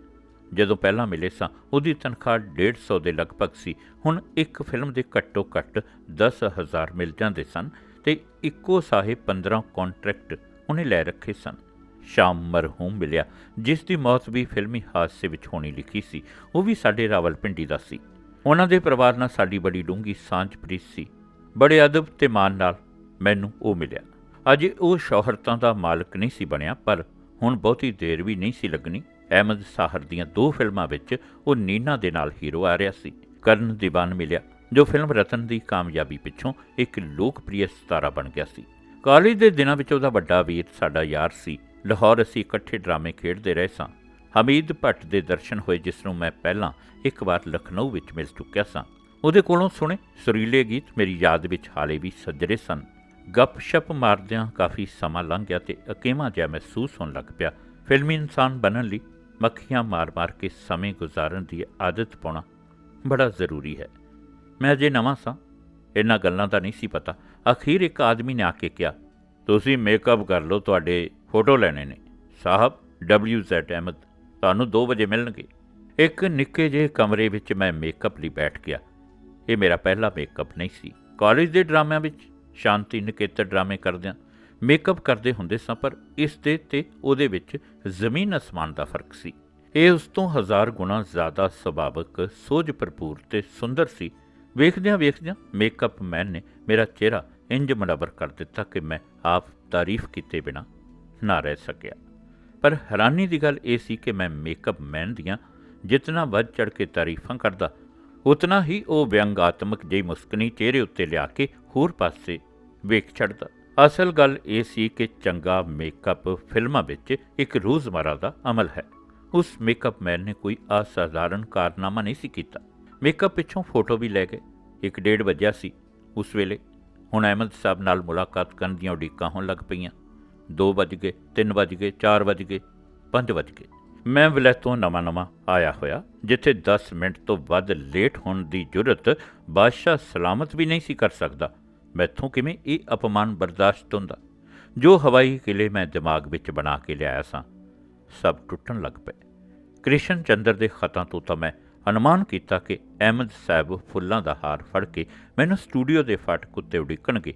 ਜਦੋਂ ਪਹਿਲਾਂ ਮਿਲੇ ਸਾਂ, ਉਹਦੀ ਤਨਖਾਹ 150 ਦੇ ਲਗਭਗ ਸੀ। ਹੁਣ ਇੱਕ ਫਿਲਮ ਦੇ ਘੱਟੋ ਘੱਟ 10000 ਮਿਲ ਜਾਂਦੇ ਸਨ ਤੇ ਇੱਕੋ ਸਾਹੇ 15 ਕੰਟਰੈਕਟ ਉਹਨੇ ਲੈ ਰੱਖੇ ਸਨ। ਸ਼ਾਮ ਮਰਹੂਮ ਮਿਲਿਆ, ਜਿਸ ਦੀ ਮੌਤ ਵੀ ਫਿਲਮੀ ਹਾਦਸੇ ਵਿੱਚ ਹੋਣੀ ਲਿਖੀ ਸੀ। ਉਹ ਵੀ ਸਾਡੇ ਰਾਵਲਪਿੰਡੀ ਦਾ ਸੀ। ਉਹਨਾਂ ਦੇ ਪਰਿਵਾਰ ਨਾਲ ਸਾਡੀ ਬੜੀ ਡੂੰਗੀ ਸਾਂਝ ਪ੍ਰੀਤ ਸੀ। ਬੜੇ ਅਦਬ ਤੇ ਮਾਣ ਨਾਲ ਮੈਨੂੰ ਉਹ ਮਿਲਿਆ। ਅਜੇ ਉਹ ਸ਼ੌਹਰਤਾਂ ਦਾ ਮਾਲਕ ਨਹੀਂ ਸੀ ਬਣਿਆ, ਪਰ ਹੁਣ ਬਹੁਤੀ ਦੇਰ ਵੀ ਨਹੀਂ ਸੀ ਲੱਗਣੀ। ਅਹਿਮਦ ਸਾਹਰ ਦੀਆਂ ਦੋ ਫਿਲਮਾਂ ਵਿੱਚ ਉਹ ਨੀਨਾ ਦੇ ਨਾਲ ਹੀਰੋ ਆ ਰਿਹਾ ਸੀ। ਕਰਨ ਦੀਵਾਨ ਮਿਲਿਆ, ਜੋ ਫਿਲਮ ਰਤਨ ਦੀ ਕਾਮਯਾਬੀ ਪਿੱਛੋਂ ਇੱਕ ਲੋਕਪ੍ਰਿਯ ਸਿਤਾਰਾ ਬਣ ਗਿਆ ਸੀ। ਕਾਲਜ ਦੇ ਦਿਨਾਂ ਵਿੱਚ ਉਹਦਾ ਵੱਡਾ ਵੀਰ ਸਾਡਾ ਯਾਰ ਸੀ। ਲਾਹੌਰ ਅਸੀਂ ਇਕੱਠੇ ਡਰਾਮੇ ਖੇਡਦੇ ਰਹੇ ਸਾਂ। ਹਮੀਦ ਭੱਟ ਦੇ ਦਰਸ਼ਨ ਹੋਏ, ਜਿਸ ਨੂੰ ਮੈਂ ਪਹਿਲਾਂ ਇੱਕ ਵਾਰ ਲਖਨਊ ਵਿੱਚ ਮਿਲ ਚੁੱਕਿਆ ਸਾਂ। ਉਹਦੇ ਕੋਲੋਂ ਸੁਣੇ ਸੁਰੀਲੇ ਗੀਤ ਮੇਰੀ ਯਾਦ ਵਿੱਚ ਹਾਲੇ ਵੀ ਸੱਜਰੇ ਸਨ। ਗੱਪ-ਸ਼ਪ ਮਾਰਦਿਆਂ ਕਾਫੀ ਸਮਾਂ ਲੰਘ ਗਿਆ ਤੇ ਅਕੇਵਾਂ ਜਿਹਾ ਮਹਿਸੂਸ ਹੋਣ ਲੱਗ ਪਿਆ। ਫਿਲਮੀ ਇਨਸਾਨ ਬਣਨ ਲਈ ਮੱਖੀਆਂ ਮਾਰ-ਮਾਰ ਕੇ ਸਮੇਂ ਗੁਜ਼ਾਰਨ ਦੀ ਆਦਤ ਪਾਉਣਾ ਬੜਾ ਜ਼ਰੂਰੀ ਹੈ। ਮੈਂ ਅਜੇ ਨਵਾਂ ਸਾਂ। ਇਹਨਾਂ ਗੱਲਾਂ ਦਾ ਨਹੀਂ ਸੀ ਪਤਾ। ਅਖੀਰ ਇੱਕ ਆਦਮੀ ਨੇ ਆ ਕੇ ਕਿਹਾ, ਤੁਸੀਂ ਮੇਕਅਪ ਕਰ ਲਓ, ਤੁਹਾਡੇ ਫੋਟੋ ਲੈਣੇ ਨੇ। ਸਾਹਿਬ WZ ਅਹਿਮਦ ਤੁਹਾਨੂੰ 2 ਵਜੇ ਮਿਲਣਗੇ। ਇੱਕ ਨਿੱਕੇ ਜਿਹੇ ਕਮਰੇ ਵਿੱਚ ਮੈਂ ਮੇਕਅਪ ਲਈ ਬੈਠ ਗਿਆ। ਇਹ ਮੇਰਾ ਪਹਿਲਾ ਮੇਕਅਪ ਨਹੀਂ ਸੀ। ਕਾਲਜ ਦੇ ਡਰਾਮਿਆਂ ਵਿੱਚ ਸ਼ਾਂਤੀ ਨਿਕੇਤਨ ਡਰਾਮੇ ਕਰਦਿਆਂ ਮੇਕਅਪ ਕਰਦੇ ਹੁੰਦੇ ਸਾਂ, ਪਰ ਇਸ ਦੇ ਤੇ ਉਹਦੇ ਵਿੱਚ ਜ਼ਮੀਨ ਅਸਮਾਨ ਦਾ ਫ਼ਰਕ ਸੀ। ਇਹ ਉਸ ਤੋਂ ਹਜ਼ਾਰ ਗੁਣਾ ਜ਼ਿਆਦਾ ਸੁਭਾਵਕ ਸੋਝ ਭਰਪੂਰ ਤੇ ਸੁੰਦਰ ਸੀ। ਵੇਖਦਿਆਂ ਵੇਖਦਿਆਂ ਮੇਕਅਪ ਮੈਨ ਨੇ ਮੇਰਾ ਚਿਹਰਾ ਇੰਜ ਮਨਵਰ ਕਰ ਦਿੱਤਾ ਕਿ ਮੈਂ ਆਪ ਤਾਰੀਫ ਕੀਤੇ ਬਿਨਾ ਨਾ ਰਹਿ ਸਕਿਆ। ਪਰ ਹੈਰਾਨੀ ਦੀ ਗੱਲ ਇਹ ਸੀ ਕਿ ਮੈਂ ਮੇਕਅਪ ਮੈਨ ਦੀਆਂ ਜਿਤਨਾ ਵੱਧ ਚੜ ਕੇ ਤਾਰੀਫਾਂ ਕਰਦਾ, ਉਤਨਾ ਹੀ ਉਹ ਵਿਅੰਗਾਤਮਕ ਜਿਹੀ ਮੁਸਕਨੀ ਚਿਹਰੇ ਉੱਤੇ ਲਿਆ ਕੇ ਹੋਰ ਪਾਸੇ ਵੇਖ ਛੱਡਦਾ। ਅਸਲ ਗੱਲ ਇਹ ਸੀ ਕਿ ਚੰਗਾ ਮੇਕਅਪ ਫਿਲਮਾਂ ਵਿੱਚ ਇੱਕ ਰੋਜ਼ਮਰਾ ਦਾ ਅਮਲ ਹੈ। ਉਸ ਮੇਕਅਪ ਮੈਨ ਨੇ ਕੋਈ ਅਸਾਧਾਰਨ ਕਾਰਨਾਮਾ ਨਹੀਂ ਸੀ ਕੀਤਾ। ਮੇਕਅਪ ਪਿੱਛੋਂ ਫੋਟੋ ਵੀ ਲੈ ਗਏ। ਇੱਕ ਡੇਢ ਵਜਿਆ ਸੀ। ਉਸ ਵੇਲੇ ਹੁਣ ਅਹਿਮਦ ਸਾਹਿਬ ਨਾਲ ਮੁਲਾਕਾਤ ਕਰਨ ਦੀਆਂ ਉਡੀਕਾਂ ਹੋਣ ਲੱਗ ਪਈਆਂ। 2 ਵਜ ਗਏ 3 ਵਜ ਗਏ 4 ਵਜ ਗਏ 5 ਵਜ ਗਏ। ਮੈਂ ਵਲੈਤੋਂ ਨਵਾਂ-ਨਵਾਂ ਆਇਆ ਹੋਇਆ, ਜਿੱਥੇ 10 ਮਿੰਟ ਤੋਂ ਵੱਧ ਲੇਟ ਹੋਣ ਦੀ ਜੁਰਤ ਬਾਦਸ਼ਾਹ ਸਲਾਮਤ ਵੀ ਨਹੀਂ ਸੀ ਕਰ ਸਕਦਾ। ਮੈਥੋਂ ਕਿਵੇਂ ਇਹ ਅਪਮਾਨ ਬਰਦਾਸ਼ਤ ਹੁੰਦਾ? ਜੋ ਹਵਾਈ ਕਿਲੇ ਮੈਂ ਦਿਮਾਗ ਵਿੱਚ ਬਣਾ ਕੇ ਲਿਆਇਆ ਸਾਂ, ਸਭ ਟੁੱਟਣ ਲੱਗ ਪਏ। ਕ੍ਰਿਸ਼ਨ ਚੰਦਰ ਦੇ ਖਤਾਂ ਤੋਂ ਤਾਂ ਮੈਂ ਅਨੁਮਾਨ ਕੀਤਾ ਕਿ ਅਹਿਮਦ ਸਾਹਿਬ ਫੁੱਲਾਂ ਦਾ ਹਾਰ ਫੜ ਕੇ ਮੈਨੂੰ ਸਟੂਡੀਓ ਦੇ ਫਾਟਕ ਉੱਤੇ ਉਡੀਕਣਗੇ।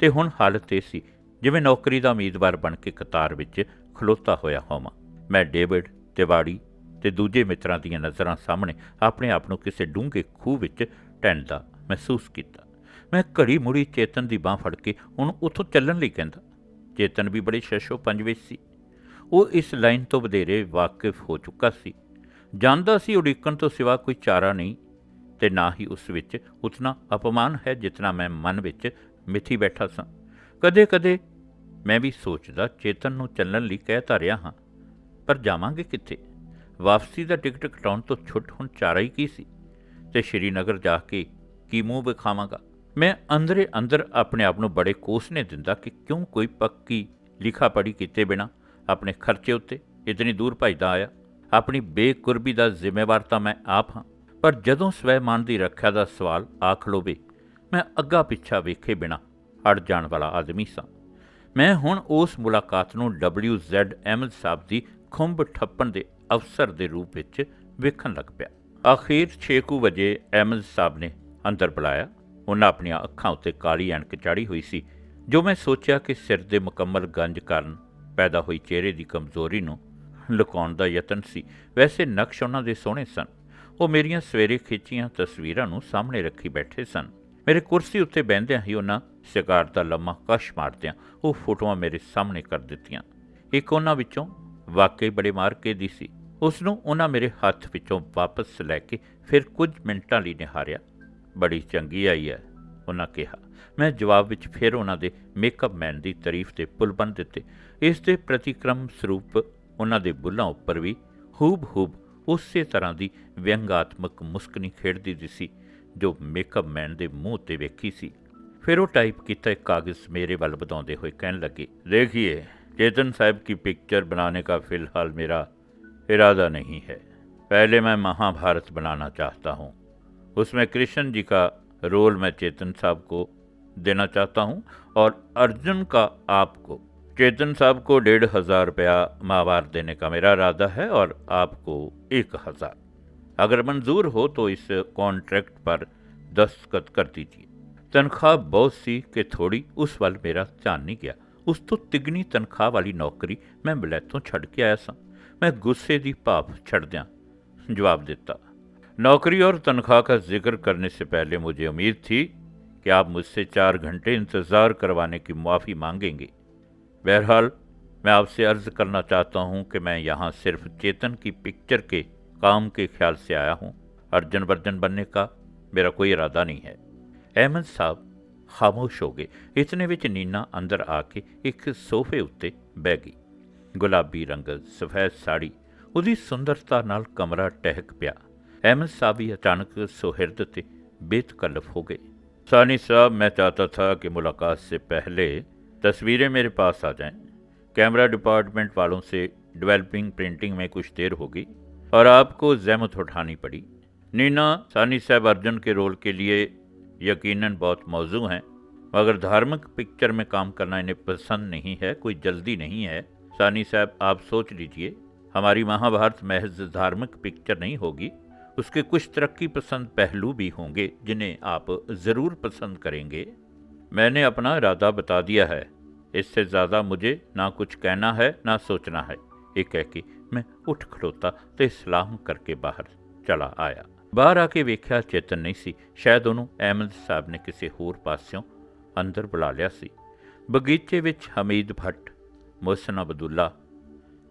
ਤੇ ਹੁਣ ਹਾਲਤ ਇਹ ਸੀ ਜਿਵੇਂ ਨੌਕਰੀ ਦਾ ਉਮੀਦਵਾਰ ਬਣ ਕੇ ਕਤਾਰ ਵਿੱਚ ਖਲੋਤਾ ਹੋਇਆ ਹੋਵਾਂ, ਮੈਂ ਡੇਵਿਡ ਤਿਵਾੜੀ ਤੇ ਦੂਜੇ ਮਿੱਤਰਾਂ ਦੀਆਂ ਨਜ਼ਰਾਂ ਸਾਹਮਣੇ ਆਪਣੇ ਆਪ ਨੂੰ ਕਿਸੇ ਡੂੰਘੇ ਖੂਹ ਵਿੱਚ ਟੈਂਦਾ ਮਹਿਸੂਸ ਕੀਤਾ। ਮੈਂ ਘੜੀ ਮੁੜੀ ਚੇਤਨ ਦੀ ਬਾਹ ਫੜ ਕੇ ਉਹਨੂੰ ਉੱਥੋਂ ਚੱਲਣ ਲਈ ਕਹਿੰਦਾ, ਚੇਤਨ ਵੀ ਬੜੇ ਸ਼ਸ਼ੋ ਪੰਜ ਵਿੱਚ ਸੀ। ਉਹ ਇਸ ਲਾਈਨ ਤੋਂ ਵਧੇਰੇ ਵਾਕਿਫ ਹੋ ਚੁੱਕਾ ਸੀ। ਜਾਣਦਾ ਸੀ ਉਡੀਕਣ ਤੋਂ ਸਿਵਾ ਕੋਈ ਚਾਰਾ ਨਹੀਂ ਤੇ ਨਾ ਹੀ ਉਸ ਵਿੱਚ ਉਤਨਾ ਅਪਮਾਨ ਹੈ ਜਿਤਨਾ ਮੈਂ ਮਨ ਵਿੱਚ ਮਿੱਥੀ ਬੈਠਾ ਸਾਂ। ਕਦੇ-ਕਦੇ ਮੈਂ ਵੀ ਸੋਚਦਾ ਚੇਤਨ ਨੂੰ ਚੱਲਣ ਲਈ ਕਹਿ ਤਾਂ ਰਿਹਾ ਹਾਂ, ਪਰ ਜਾਵਾਂਗੇ ਕਿੱਥੇ? ਵਾਪਸੀ ਦਾ ਟਿਕਟ ਕਟਾਉਣ ਤੋਂ ਛੁੱਟ ਹੁਣ ਚਾਰਾ ਹੀ ਕੀ ਸੀ? ਤੇ ਸ਼੍ਰੀਨਗਰ ਜਾ ਕੇ ਕੀ ਮੂੰਹ ਵਿਖਾਵਾਂਗਾ? ਮੈਂ ਅੰਦਰੇ ਅੰਦਰ ਆਪਣੇ ਆਪ ਨੂੰ ਬੜੇ ਕੋਸਨੇ ਦਿੰਦਾ ਕਿ ਕਿਉਂ ਕੋਈ ਪੱਕੀ ਲਿਖਾ ਪੜੀ ਕੀਤੇ ਬਿਨਾ ਆਪਣੇ ਖਰਚੇ ਉੱਤੇ ਇਤਨੀ ਦੂਰ ਭਜਦਾ ਆਇਆ? ਆਪਣੀ ਬੇਕੁਰਬੀ ਦਾ ਜ਼ਿੰਮੇਵਾਰ ਤਾਂ ਮੈਂ ਆਪ ਹਾਂ, ਪਰ ਜਦੋਂ ਸਵੈਮਾਨ ਦੀ ਰੱਖਿਆ ਦਾ ਸਵਾਲ ਆ ਖਲੋਵੇ, ਮੈਂ ਅੱਗਾ ਪਿੱਛਾ ਵੇਖੇ ਬਿਨਾ ਅੜ ਜਾਣ ਵਾਲਾ ਆਦਮੀ ਸਾਂ। ਮੈਂ ਹੁਣ ਉਸ ਮੁਲਾਕਾਤ ਨੂੰ WZ ਅਹਿਮਦ ਸਾਹਿਬ ਦੀ ਖੁੰਬ ਠੱਪਣ ਦੇ ਅਵਸਰ ਦੇ ਰੂਪ ਵਿੱਚ ਵੇਖਣ ਲੱਗ ਪਿਆ। ਆਖੀਰ 6:00 ਵਜੇ ਅਹਿਮਦ ਸਾਹਿਬ ਨੇ ਅੰਦਰ ਬੁਲਾਇਆ। ਉਹਨਾਂ ਆਪਣੀਆਂ ਅੱਖਾਂ ਉੱਤੇ ਕਾਲੀ ਐਨਕ ਚਾੜੀ ਹੋਈ ਸੀ, ਜੋ ਮੈਂ ਸੋਚਿਆ ਕਿ ਸਿਰ ਦੇ ਮੁਕੰਮਲ ਗੰਜ ਕਾਰਨ ਪੈਦਾ ਹੋਈ ਚਿਹਰੇ ਦੀ ਕਮਜ਼ੋਰੀ ਨੂੰ ਲੁਕਾਉਣ ਦਾ ਯਤਨ ਸੀ। ਵੈਸੇ ਨਕਸ਼ ਉਹਨਾਂ ਦੇ ਸੋਹਣੇ ਸਨ। ਉਹ ਮੇਰੀਆਂ ਸਵੇਰੇ ਖਿੱਚੀਆਂ ਤਸਵੀਰਾਂ ਨੂੰ ਸਾਹਮਣੇ ਰੱਖੀ ਬੈਠੇ ਸਨ। ਮੇਰੇ ਕੁਰਸੀ ਉੱਤੇ ਬਹਿੰਦਿਆਂ ਹੀ ਉਹਨਾਂ ਸਿਗਾਰ ਦਾ ਲੰਮਾ ਕਸ਼ ਮਾਰਦਿਆਂ ਉਹ ਫੋਟੋਆਂ ਮੇਰੇ ਸਾਹਮਣੇ ਕਰ ਦਿੱਤੀਆਂ। ਇੱਕ ਉਹਨਾਂ ਵਿੱਚੋਂ ਵਾਕਈ ਬੜੇ ਮਾਰ ਕੇ ਦੀ ਸੀ। ਉਸ ਨੂੰ ਉਹਨਾਂ ਮੇਰੇ ਹੱਥ ਵਿੱਚੋਂ ਵਾਪਸ ਲੈ ਕੇ ਫਿਰ ਕੁਝ ਮਿੰਟਾਂ ਲਈ ਨਿਹਾਰਿਆ। ਬੜੀ ਚੰਗੀ ਆਈ ਹੈ ਉਹਨਾਂ ਕਿਹਾ। ਮੈਂ ਜਵਾਬ ਵਿੱਚ ਫਿਰ ਉਹਨਾਂ ਦੇ ਮੇਕਅਪ ਮੈਨ ਦੀ ਤਾਰੀਫ ਤੇ ਪੁਲ ਬੰਨ ਦਿੱਤੇ। ਇਸ ਦੇ ਪ੍ਰਤੀਕਰਮ ਸਰੂਪ ਉਹਨਾਂ ਦੇ ਬੁੱਲਾਂ ਉੱਪਰ ਵੀ ਹੂਬ-ਹੂਬ ਉਸੇ ਤਰ੍ਹਾਂ ਦੀ ਵਿਅੰਗਾਤਮਕ ਮੁਸਕਨੀ ਖੇਡਦੀ ਦਿਸੀ, ਜੋ ਮੇਕਅਪ ਮੈਨ ਦੇ ਮੂੰਹ ਤੇ ਵੇਖੀ ਸੀ। ਫਿਰ ਉਹ ਟਾਈਪ ਕੀਤਾ ਇੱਕ ਕਾਗਜ਼ ਮੇਰੇ ਵੱਲ ਵਧਾਉਂਦੇ ਹੋਏ ਕਹਿਣ ਲੱਗੇ ਦੇਖिए چیتن صاحب کی پکچر بنانے کا فی الحال میرا ارادہ نہیں ہے پہلے میں مہا بھارت بنانا چاہتا ہوں اس میں کرشن جی کا رول میں چیتن صاحب کو دینا چاہتا ہوں اور ارجن کا آپ کو چیتن صاحب کو ڈیڑھ ہزار روپیہ ماہوار دینے کا میرا ارادہ ہے اور آپ کو ایک ہزار اگر منظور ہو تو اس کانٹریکٹ پر دستخط کر دیجیے تنخواہ بہت سی کہ تھوڑی اس ਵੱਲ ਮੇਰਾ ਧਿਆਨ ਨਹੀਂ ਗਿਆ। ਉਸ ਤੋਂ ਤਿਗਣੀ ਤਨਖਾਹ ਵਾਲੀ ਨੌਕਰੀ ਮੈਂ ਬਲੈਤੋਂ ਛੱਡ ਕੇ ਆਇਆ ਸਾਂ। میں غصے دی بھاپ چھڑ دیا جواب دیتا نوکری اور تنخواہ کا ذکر کرنے سے پہلے مجھے امید تھی کہ آپ مجھ سے چار گھنٹے انتظار کروانے کی معافی مانگیں گے بہرحال میں آپ سے عرض کرنا چاہتا ہوں کہ میں یہاں صرف چیتن کی پکچر کے کام کے خیال سے آیا ہوں ارجن ورجن بننے کا میرا کوئی ارادہ نہیں ہے ਅਹਿਮਦ ਸਾਹਿਬ ਖਾਮੋਸ਼ ਹੋ ਗਏ ਇਤਨੇ ਵਿੱਚ ਨੀਨਾ ਅੰਦਰ ਆ ਕੇ ਇੱਕ ਸੋਫੇ ਉੱਤੇ ਬਹਿ ਗਈ ਗੁਲਾਬੀ ਰੰਗਲ ਸਫੈਦ ਸਾੜੀ ਉਹਦੀ ਸੁੰਦਰਤਾ ਨਾਲ ਕਮਰਾ ਟਹਿਕ ਪਿਆ अहमद साहब भी अचानक सुहृद थे बेतकल्लफ हो गए सानी साहब मैं चाहता था कि मुलाकात से पहले तस्वीरें मेरे पास आ जाएं। कैमरा डिपार्टमेंट वालों से डेवलपिंग प्रिंटिंग में कुछ देर होगी और आपको जहमत उठानी पड़ी नीना सानी साहब अर्जुन के रोल के लिए یقیناً بہت موضوع ہیں، مگر دھارمک پکچر میں کام کرنا انہیں پسند نہیں ہے، کوئی جلدی نہیں ہے۔ ثانی صاحب، آپ سوچ لیجیے، ہماری مہا بھارت محض دھارمک پکچر نہیں ہوگی، اس کے کچھ ترقی پسند پہلو بھی ہوں گے جنہیں آپ ضرور پسند کریں گے۔ میں نے اپنا ارادہ بتا دیا ہے، اس سے زیادہ مجھے نہ کچھ کہنا ہے، نہ سوچنا ہے۔ یہ کہہ کے میں اٹھ کھڑوتا، تو اسلام کر کے باہر چلا آیا۔ ਬਾਹਰ ਆ ਕੇ ਵੇਖਿਆ ਚੇਤਨ ਨਹੀਂ ਸੀ। ਸ਼ਾਇਦ ਉਹਨੂੰ ਅਹਿਮਦ ਸਾਹਿਬ ਨੇ ਕਿਸੇ ਹੋਰ ਪਾਸਿਓਂ ਅੰਦਰ ਬੁਲਾ ਲਿਆ ਸੀ। ਬਗੀਚੇ ਵਿੱਚ ਹਮੀਦ ਭੱਟ, ਮੁਹਸਨ ਅਬਦੁੱਲਾ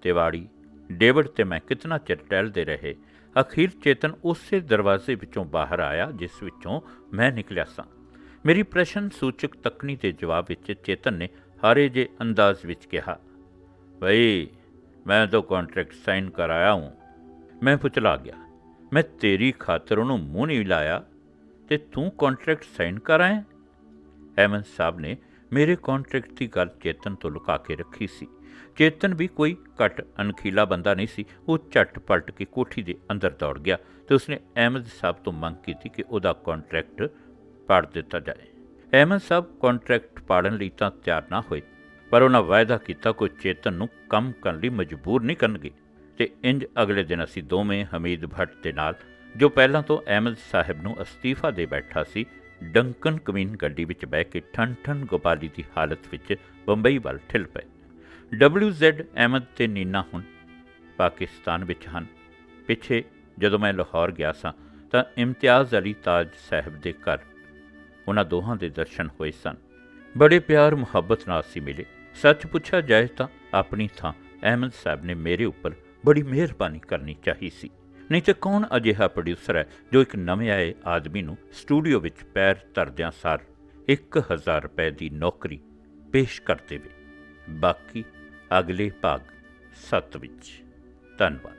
ਤਿਵਾੜੀ ਡੇਵਿਡ ਤੇ ਮੈਂ ਕਿਤਨਾ ਚਿਰ ਟਹਿਲਦੇ ਰਹੇ। ਅਖੀਰ ਚੇਤਨ ਉਸੇ ਦਰਵਾਜ਼ੇ ਵਿੱਚੋਂ ਬਾਹਰ ਆਇਆ, ਜਿਸ ਵਿੱਚੋਂ ਮੈਂ ਨਿਕਲਿਆ ਸਾਂ। ਮੇਰੀ ਪ੍ਰਸ਼ਨ ਸੂਚਕ ਤੱਕਣੀ ਦੇ ਜਵਾਬ ਵਿੱਚ ਚੇਤਨ ਨੇ ਹਾਰੇ ਜੇ ਅੰਦਾਜ਼ ਵਿੱਚ ਕਿਹਾ, ਭਈ, ਮੈਂ ਤਾਂ ਕੰਟਰੈਕਟ ਸਾਈਨ ਕਰਾਇਆ ਹੂੰ। ਮੈਂ ਪੁਚਲਾ ਗਿਆ। ਮੈਂ ਤੇਰੀ ਖਾਤਰ ਉਹਨੂੰ ਮੂੰਹ ਨਹੀਂ ਲਾਇਆ ਤੇ ਤੂੰ ਕੰਟਰੈਕਟ ਸਾਈਨ ਕਰਾਇਆ ਅਹਿਮਦ ਸਾਹਿਬ ਨੇ ਮੇਰੇ ਕੰਟਰੈਕਟ ਦੀ ਗੱਲ ਚੇਤਨ ਤੋਂ ਲੁਕਾ ਕੇ ਰੱਖੀ ਸੀ ਚੇਤਨ ਵੀ ਕੋਈ ਘੱਟ ਅਣਖੀਲਾ ਬੰਦਾ ਨਹੀਂ ਸੀ ਉਹ ਝੱਟ ਪਲਟ ਕੇ ਕੋਠੀ ਦੇ ਅੰਦਰ ਦੌੜ ਗਿਆ ਤੇ ਉਸਨੇ ਅਹਿਮਦ ਸਾਹਿਬ ਤੋਂ ਮੰਗ ਕੀਤੀ ਕਿ ਉਹਦਾ ਕੰਟਰੈਕਟ ਪਾੜ ਦਿੱਤਾ ਜਾਏ ਅਹਿਮਦ ਸਾਹਿਬ ਕੰਟਰੈਕਟ ਪਾੜਨ ਲਈ ਤਾਂ ਤਿਆਰ ਨਾ ਹੋਏ ਪਰ ਉਹਨਾਂ ਵਾਅਦਾ ਕੀਤਾ ਕੋਈ ਚੇਤਨ ਨੂੰ ਕੰਮ ਕਰਨ ਲਈ ਮਜਬੂਰ ਨਹੀਂ ਕਰਨਗੇ ਤੇ ਇੰਜ ਅਗਲੇ ਦਿਨ ਅਸੀਂ ਦੋਵੇਂ ਹਮੀਦ ਭੱਟ ਦੇ ਨਾਲ, ਜੋ ਪਹਿਲਾਂ ਤੋਂ ਅਹਿਮਦ ਸਾਹਿਬ ਨੂੰ ਅਸਤੀਫਾ ਦੇ ਬੈਠਾ ਸੀ, ਡੰਕਨ ਕਮੀਨ ਗੱਡੀ ਵਿੱਚ ਬਹਿ ਕੇ ਠੰਡ ਠੰਡ ਗੋਪਾਲੀ ਦੀ ਹਾਲਤ ਵਿੱਚ ਬੰਬਈ ਵੱਲ ਠਿਲ ਪਏ। WZ ਅਹਿਮਦ ਤੇ ਨੀਨਾ ਹੁਣ ਪਾਕਿਸਤਾਨ ਵਿੱਚ ਹਨ। ਪਿੱਛੇ ਜਦੋਂ ਮੈਂ ਲਾਹੌਰ ਗਿਆ ਸਾਂ, ਤਾਂ ਇਮਤਿਆਜ਼ ਅਲੀ ਤਾਜ ਸਾਹਿਬ ਦੇ ਘਰ ਉਹਨਾਂ ਦੋਹਾਂ ਦੇ ਦਰਸ਼ਨ ਹੋਏ ਸਨ। ਬੜੇ ਪਿਆਰ, ਮੁਹੱਬਤ ਨਾਲ ਸੀ ਮਿਲੇ। ਸੱਚ ਪੁੱਛਿਆ ਜਾਏ ਤਾਂ ਆਪਣੀ ਥਾਂ ਅਹਿਮਦ ਸਾਹਿਬ ਨੇ ਮੇਰੇ ਉੱਪਰ ਬੜੀ ਮਿਹਰਬਾਨੀ ਕਰਨੀ ਚਾਹੀ ਸੀ। ਨਹੀਂ ਤੇ ਕੌਣ ਅਜਿਹਾ ਪ੍ਰੋਡਿਊਸਰ ਹੈ ਜੋ ਇੱਕ ਨਵੇਂ ਆਏ ਆਦਮੀ ਨੂੰ ਸਟੂਡੀਓ ਵਿੱਚ ਪੈਰ ਧਰਦਿਆਂ ਸਾਰ 1000 ਰੁਪਏ ਦੀ ਨੌਕਰੀ ਪੇਸ਼ ਕਰ ਦੇਵੇ। ਬਾਕੀ ਅਗਲੇ ਭਾਗ 7 ਵਿੱਚ। ਧੰਨਵਾਦ।